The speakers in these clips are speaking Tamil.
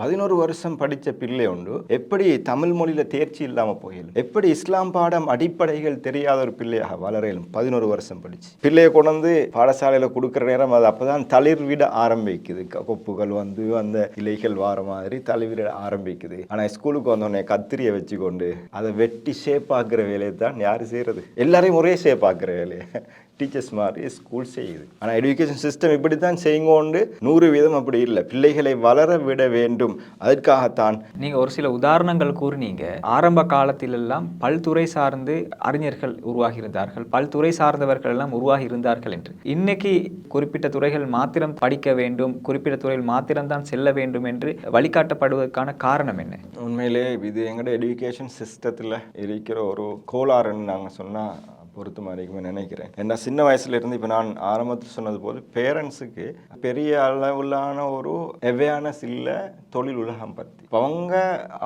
பதினோரு வருஷம் படித்த பிள்ளை உண்டு. எப்படி தமிழ் மொழியில் தேர்ச்சி இல்லாமல் போயிடும் எப்படி இஸ்லாம் பாடம் அடிப்படைகள் தெரியாத ஒரு பிள்ளையாக வளரையிலும் பதினோரு வருஷம் படிச்சு. பிள்ளையை கொண்டு பாடசாலையில் கொடுக்குற நேரம் அது அப்பதான் தளிர் விட ஆரம்பிக்குது கொப்புகள் வந்து அந்த இலைகள் வார மாதிரி தளிர்விட ஆரம்பிக்குது. ஆனால் ஸ்கூலுக்கு வந்தோடனே கத்திரியை வச்சுக்கொண்டு அதை வெட்டி ஷேப் ஆக்குற வேலையை தான் யார் செய்கிறது எல்லாரையும் ஒரே ஷேப் ஆக்குற வேலையை? டீச்சர்ஸ் மாதிரி ஸ்கூல் செய்யுது ஆனால் எஜுகேஷன் சிஸ்டம் இப்படி தான் செய்யுங்கோண்டு நூறு வீதம் அப்படி இல்லை. பிள்ளைகளை வளர விட வேண்டும். அதற்காகத்தான் நீங்க ஒரு சில உதாரணங்கள் கூறினீங்க. ஆரம்ப காலத்திலெல்லாம் பல்துறை சார்ந்து அறிஞர்கள் உருவாகி இருந்தார்கள் பல்துறை சார்ந்தவர்கள் எல்லாம் உருவாகி இருந்தார்கள் என்று. இன்னைக்கு குறிப்பிட்ட துறைகள் மாத்திரம் படிக்க வேண்டும் குறிப்பிட்ட துறையில் மாத்திரம்தான் செல்ல வேண்டும் என்று வழிகாட்டப்படுவதற்கான காரணம் என்ன? உண்மையிலே இது எங்களோட எஜுகேஷன் சிஸ்டத்தில் இருக்கிற ஒரு கோளாறுன்னு நாங்கள் சொன்னால் பொறுத்து இருக்குமே நினைக்கிறேன். ஏன்னா சின்ன வயசுல இருந்து இப்போ நான் ஆரம்பத்தில் சொன்னது போல் பேரண்ட்ஸுக்கு பெரிய அளவிலான ஒரு அவேர்னஸ் இல்லை தொழில் உலகம் பற்றி இப்போ அவங்க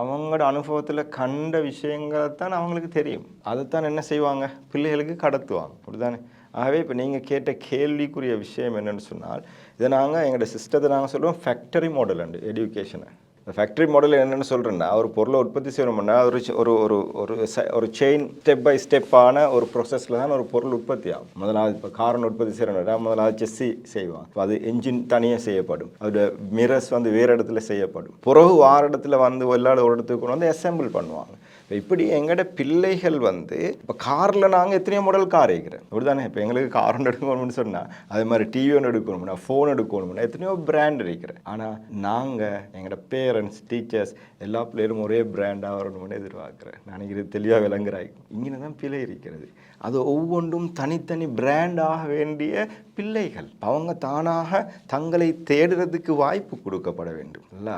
அவங்களோட அனுபவத்தில் கண்ட விஷயங்களை தான் அவங்களுக்கு தெரியும். அதைத்தான் என்ன செய்வாங்க? பிள்ளைகளுக்கு கடத்துவாங்க. அப்படிதானே ஆகவே இப்போ நீங்கள் கேட்ட கேள்விக்குரிய விஷயம் என்னென்னு சொன்னால் இதை நாங்கள் எங்களோட சிஸ்டத்தை நாங்கள் சொல்லுவோம் ஃபேக்டரி மாடல் அண்டு எஜுகேஷனை இந்த ஃபேக்டரி மாடல் என்னென்னு சொல்கிறேன்னா ஒரு பொருளை உற்பத்தி செய்யணும்னா ஒரு ஒரு ஒரு ஒரு ச- ஒரு செயின் ஸ்டெப் பை ஸ்டெப்பான ஒரு ப்ரொசஸில் தான் ஒரு பொருள் உற்பத்தி ஆகும். முதலாவது இப்போ காரன் உற்பத்தி செய்யணும்னா முதலாவது செஸ்ஸி செய்வாங்க. அது என்ஜின் தனியாக செய்யப்படும். அதோட மிரர்ஸ் வந்து வேறு இடத்துல செய்யப்படும். பிறகு வார இடத்துல வந்து எல்லா ஒரு இடத்துக்கு கொண்டு வந்து அசம்பிள் பண்ணுவாங்க. இப்படி எங்களோட பிள்ளைகள் வந்து இப்போ காரில் நாங்கள் எத்தனையோ மாடல் கார் இருக்கிறோம் அப்படிதானே? இப்போ எங்களுக்கு கார் ஒன்று எடுக்கணும்னு சொன்னால் அதே மாதிரி டிவி ஒன்று எடுக்கணும்னா ஃபோன் எடுக்கணும்னா எத்தனையோ பிராண்ட் இருக்கிறேன் ஆனால் நாங்கள் எங்களோட பேரண்ட்ஸ் டீச்சர்ஸ் எல்லா பிள்ளைகளும் ஒரே பிராண்டாக வரணும்னு எதிர்பார்க்குறேன். நான் இது தெளிவாக விளங்குறாய் இங்கே தான் பிழை இருக்கிறது. அது ஒவ்வொன்றும் தனித்தனி பிராண்டாக வேண்டிய பிள்ளைகள் அவங்க தானாக தங்களை தேடுறதுக்கு வாய்ப்பு கொடுக்கப்பட வேண்டும். இல்ல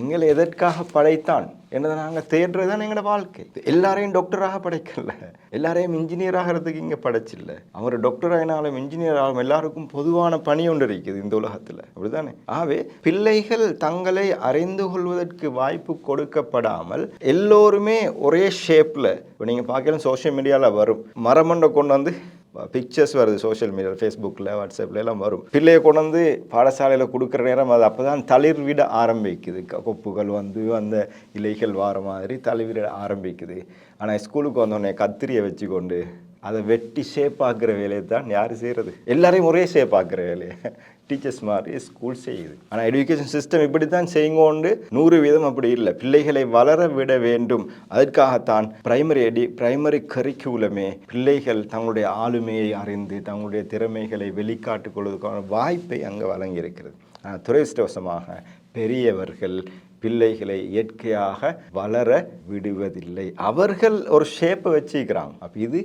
எங்களை எதற்காக படைத்தான்? என்னதை நாங்கள் தேடுறது தான் எங்களோட வாழ்க்கை. எல்லாரையும் டாக்டராக படைக்கல. எல்லாரையும் இன்ஜினியர் ஆகிறதுக்கு இங்கே படைச்சில்ல. அவர் டாக்டர் ஆகினாலும் இன்ஜினியர் ஆகும். எல்லாருக்கும் பொதுவான பணி ஒன்று இருக்குது இந்த உலகத்தில். அப்படிதானே? ஆகவே பிள்ளைகள் தங்களை அறிந்து கொள்வதற்கு வாய்ப்பு கொடுக்கப்படாமல் எல்லோருமே ஒரே ஷேப்பில் இப்போ நீங்கள் பார்க்கலாம் சோஷியல் மீடியாவில் வரும். மரமண்டை கொண்டு வந்து பிக்சர்ஸ் வருது சோஷியல் மீடியா ஃபேஸ்புக்கில் வாட்ஸ்அப்பில் எல்லாம் வரும். பிள்ளையை கொண்டு வந்து பாடசாலையில் கொடுக்குற நேரம் அது அப்போ தான் தளிர் விட ஆரம்பிக்குது. கொப்புகள் வந்து அந்த இலைகள் வார மாதிரி தளிர்விட ஆரம்பிக்குது. ஆனால் ஸ்கூலுக்கு வந்தோடனே கத்திரியை வச்சுக்கொண்டு அதை வெட்டி ஷேப் ஆக்குற வேலையை தான் யார் செய்கிறது எல்லாரையும் ஒரே ஷேப் ஆக்குற வேலையை. டீச்சர்ஸ் மாதிரி ஸ்கூல் செய்யுது. ஆனால் எஜுகேஷன் சிஸ்டம் இப்படி தான் செய்யுங்கோண்டு நூறு வீதம் அப்படி இல்லை. பிள்ளைகளை வளர விட வேண்டும். அதற்காகத்தான் பிரைமரி எடி பிரைமரி கரிக்குலமே பிள்ளைகள் தங்களுடைய ஆளுமையை அறிந்து தங்களுடைய திறமைகளை வெளிக்காட்டுக் கொள்வதற்கான வாய்ப்பை அங்கே வழங்கியிருக்கிறது. ஆனால் துரதிருஷ்டவசமாக பெரியவர்கள் பிள்ளைகளை இயற்கையாக வளர விடுவதில்லை. அவர்கள் ஒரு ஷேப்பை வச்சுக்கிறாங்க அப்போ இது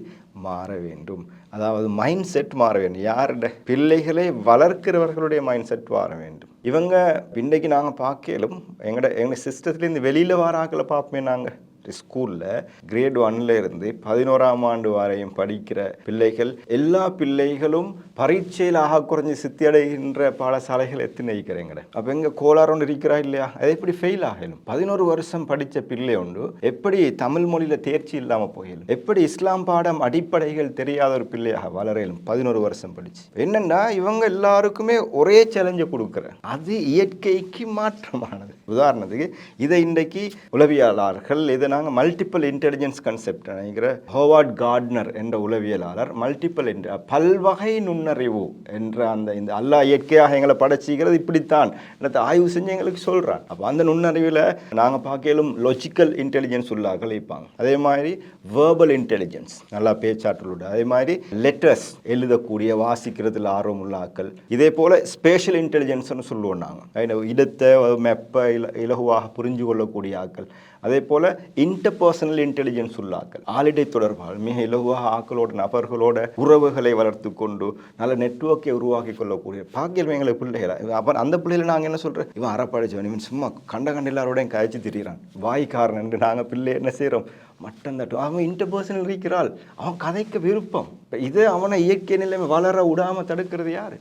மாற வேண்டும். அதாவது மைண்ட் செட் மாற வேண்டும். யாருடைய பிள்ளைகளை வளர்க்கிறவர்களுடைய மைண்ட் செட் மாற வேண்டும். இவங்க இன்றைக்கு நாங்கள் பார்க்கலும் எங்களோட எங்கள் சிஸ்டத்துலேருந்து வெளியில் வர ஆக்களை பார்ப்போமே நாங்கள் ஸ்கூலில் கிரேட் ஒன்ல இருந்து பதினோராம் ஆண்டு வரையும் படிக்கிற பிள்ளைகள் எல்லா பிள்ளைகளும் பரீட்சையில் ஆக குறைஞ்சி சித்தி அடைகின்ற பாடசாலைகள் எத்தனை இருக்கிறேங்கட. அப்போ எங்கே கோளாறு ஒன்று இருக்கிறா இல்லையா? அது எப்படி ஃபெயில் ஆகலும்? பதினோரு வருஷம் படித்த பிள்ளை உண்டு எப்படி தமிழ் மொழியில் தேர்ச்சி இல்லாமல் போயிடும் எப்படி இஸ்லாம் பாடம் அடிப்படைகள் தெரியாத ஒரு பிள்ளையாக வளரலும்? பதினோரு வருஷம் படிச்சு. என்னென்னா இவங்க எல்லாருக்குமே ஒரே சேலஞ்சை கொடுக்குறேன் அது இயற்கைக்கு மாற்றமானது. உதாரணத்துக்கு இதை இன்றைக்கு உளவியலாளர்கள் இதை நாங்கள் மல்டிபிள் இன்டெலிஜென்ஸ் கன்செப்ட் நினைக்கிற ஹோவார்ட் கார்ட்னர் என்ற உளவியலாளர் மல்டிபிள் பல்வகை நுண்ணறிவு என்ற அந்த இந்த அல்லாஹ் இயற்கையாக எங்களை படைச்சிக்கிறது இப்படித்தான். என்னத்தை ஆய்வு செஞ்சு எங்களுக்கு சொல்கிறான் அப்போ அந்த நுண்ணறிவில் நாங்கள் பார்க்கலும் லொஜிக்கல் இன்டெலிஜென்ஸ் உள்ள இருப்பாங்க. அதே மாதிரி வேர்பல் இன்டெலிஜென்ஸ் நல்லா பேச்சாற்றலோட அதே மாதிரி லெட்டர்ஸ் எழுதக்கூடிய வாசிக்கிறதுல ஆர்வம் உள்ள ஆக்கள் இதே போல் ஸ்பேஷல் இன்டெலிஜென்ஸ்னு சொல்லுவோம் நாங்கள் இடத்தை மெப்பை இல இலகுவாக புரிஞ்சு கொள்ளக்கூடிய ஆக்கள் அதே போல் இன்டர்பர்சனல் இன்டெலிஜென்ஸ் உள்ளாக்கள் ஆளிடை தொடர்பால் மிக இலகுவாக ஆக்களோட நபர்களோட உறவுகளை வளர்த்து கொண்டு நல்ல நெட்வொர்க்கை உருவாக்கி கொள்ளக்கூடிய பாக்கியம் எங்களை பிள்ளைகளை அப்போ அந்த பிள்ளைகளை நாங்கள் என்ன சொல்கிறோம் இவன் அறப்படைச்சவன் இவன் சும்மா கண்ட கண்ட எல்லாரோடையும் கழிச்சு திரிகிறான் வாய்க்காரன் என்று நாங்கள் பிள்ளை என்ன செய்கிறோம் மட்டம் தட்டும் அவன் இன்டர்பர்சனல் இருக்கிறாள். அவன் கதைக்க விருப்பம். இப்போ இது அவனை இயற்கை நிலைமை வளர விடாமல் தடுக்கிறது யார்?